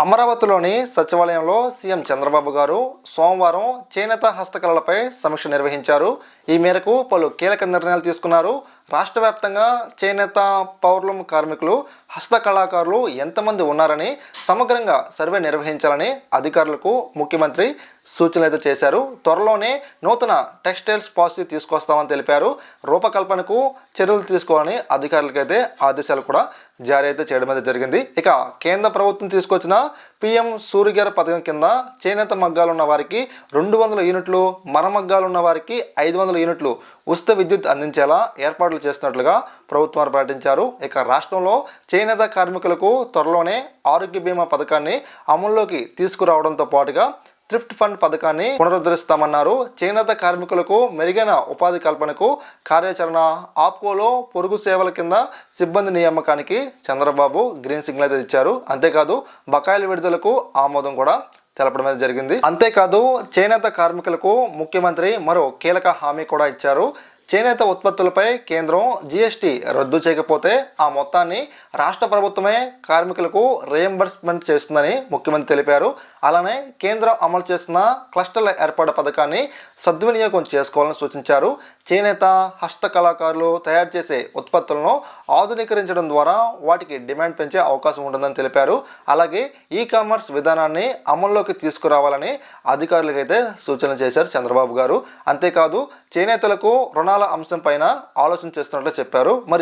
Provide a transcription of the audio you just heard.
అమరావతిలోని సచివాలయంలో సీఎం చంద్రబాబు గారు సోమవారం చేనేత హస్తకళలపై సమీక్ష నిర్వహించారు. ఈ మేరకు పలు కీలక నిర్ణయాలు తీసుకున్నారు. రాష్ట్ర వ్యాప్తంగా చేనేత పౌర్లం కార్మికులు హస్తకళాకారులు ఎంతమంది ఉన్నారని సమగ్రంగా సర్వే నిర్వహించాలని అధికారులకు ముఖ్యమంత్రి సూచనలు అయితే చేశారు. త్వరలోనే నూతన టెక్స్టైల్స్ పాలసీ తీసుకొస్తామని తెలిపారు. రూపకల్పనకు చర్యలు తీసుకోవాలని అధికారులకైతే ఆదేశాలు కూడా జారీ అయితే చేయడం అయితే జరిగింది. ఇక కేంద్ర ప్రభుత్వం తీసుకొచ్చిన పిఎం సూర్యగారి పథకం కింద చేనేత మగ్గాలు ఉన్న వారికి రెండు వందల యూనిట్లు మరమగ్గాలు ఉన్న వారికి ఐదు వందల యూనిట్లు ఉచిత విద్యుత్ అందించేలా ఏర్పాట్లు చేస్తున్నట్లుగా ప్రభుత్వం ప్రకటించారు. ఇక రాష్ట్రంలో చేనేత కార్మికులకు త్వరలోనే ఆరోగ్య బీమా పథకాన్ని అమల్లోకి తీసుకురావడంతో పాటుగా థ్రిఫ్ట్ ఫండ్ పథకాన్ని పునరుద్ధరిస్తామన్నారు. చేనేత కార్మికులకు మెరుగైన ఉపాధి కల్పనకు కార్యాచరణ ఆప్కోలో పొరుగు సేవల కింద సిబ్బంది నియామకానికి చంద్రబాబు గ్రీన్ సిగ్నల్ అయితే ఇచ్చారు. అంతేకాదు బకాయిల విడుదలకు ఆమోదం కూడా తెలపడం అయితే జరిగింది. అంతేకాదు చేనేత కార్మికులకు ముఖ్యమంత్రి మరో కీలక హామీ కూడా ఇచ్చారు. చేనేత ఉత్పత్తులపై కేంద్రం జీఎస్టీ రద్దు చేయకపోతే ఆ మొత్తాన్ని రాష్ట్ర ప్రభుత్వమే కార్మికులకు రియంబర్స్మెంట్ చేస్తుందని ముఖ్యమంత్రి తెలిపారు. అలానే కేంద్రం అమలు చేస్తున్న క్లస్టర్ల ఏర్పాటు పథకాన్ని సద్వినియోగం చేసుకోవాలని సూచించారు. చేనేత హస్తకళాకారులు తయారు చేసే ఉత్పత్తులను ఆధునీకరించడం ద్వారా వాటికి డిమాండ్ పెంచే అవకాశం ఉంటుందని తెలిపారు. అలాగే ఈ కామర్స్ విధానాన్ని అమల్లోకి తీసుకురావాలని అధికారులకైతే సూచన చేశారు చంద్రబాబు గారు. అంతేకాదు చేనేతలకు రుణాల అంశం పైన ఆలోచన చేస్తున్నట్లు చెప్పారు. మరి